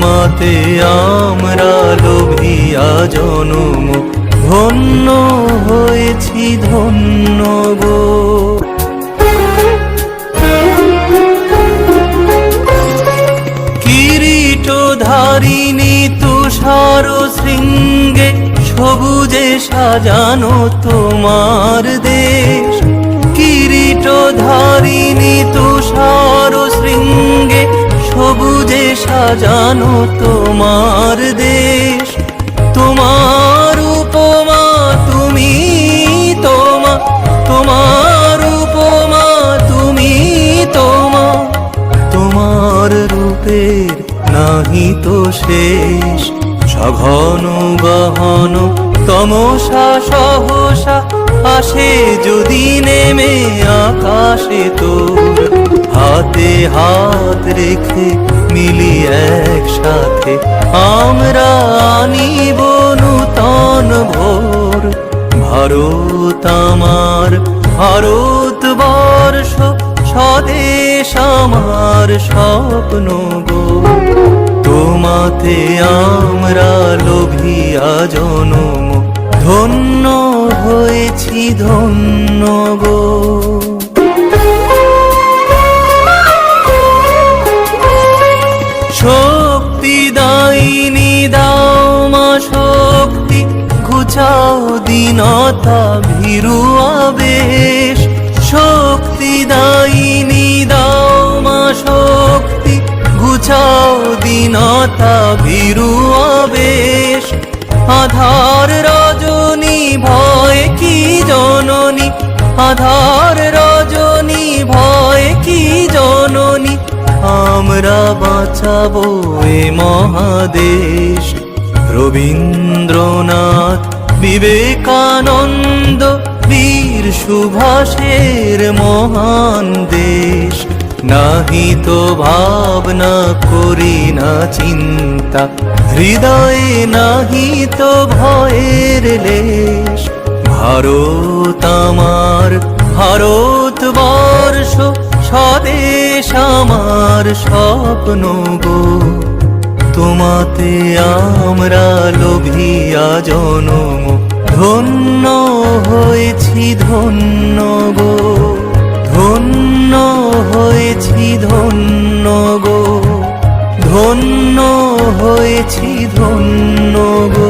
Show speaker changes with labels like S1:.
S1: তোমাতে আমরা লোভিয়া জনম, ধন্য হয়েছি ধন্য গো। কিরিট ধারিণী তুষার শৃঙ্গে সবুজে সাজানো তোমার দেশ। সাজানো তোমার দেশ? তোমার উপমা তুমি তোমা, তোমার উপমা তুমি তোমা। তোমার রূপের নাহি তো শেষ। সঘন গহন তমসা সহসা আসে যদি নেমে আকাশে তোর। হাতে হাত রেখে মিলি একসাথে। আমরা আনিব নূতন ভোর। ভারত আমার, ভারত বর্ষ, স্বদেশ আমার স্বপ্ন গো। তোমাতে আমরা লোভিয়া জনম ধন্য হয়েছি ধন্য গো। দীনতা ভীরু আবেশ শক্তি দাইনি দাও মা শক্তি। ঘুচাও দীনতা ভীরু আবেশ আধার রজনী ভয় কি জননী? আধার রজনী ভয় কি জননী? আমরা বাঁচাবো এ মহাদেশ। রবীন্দ্রনাথ বিবেকানন্দ বীর সুভাষের মহান দেশ। নাহি তো ভাবনা করি না চিন্তা, হৃদয়ে নাহি তো ভয়ের লেশ। ভারত আমার, ভারত বর্ষ, স্বদেশ আমার স্বপ্ন গো। তোমাতে আমরা লোভিয়া জনম ধন্য হয়েছি, ধন্য গো। ধন্য হয়েছি, ধন্য গো। ধন্য হয়েছি, ধন্য গো।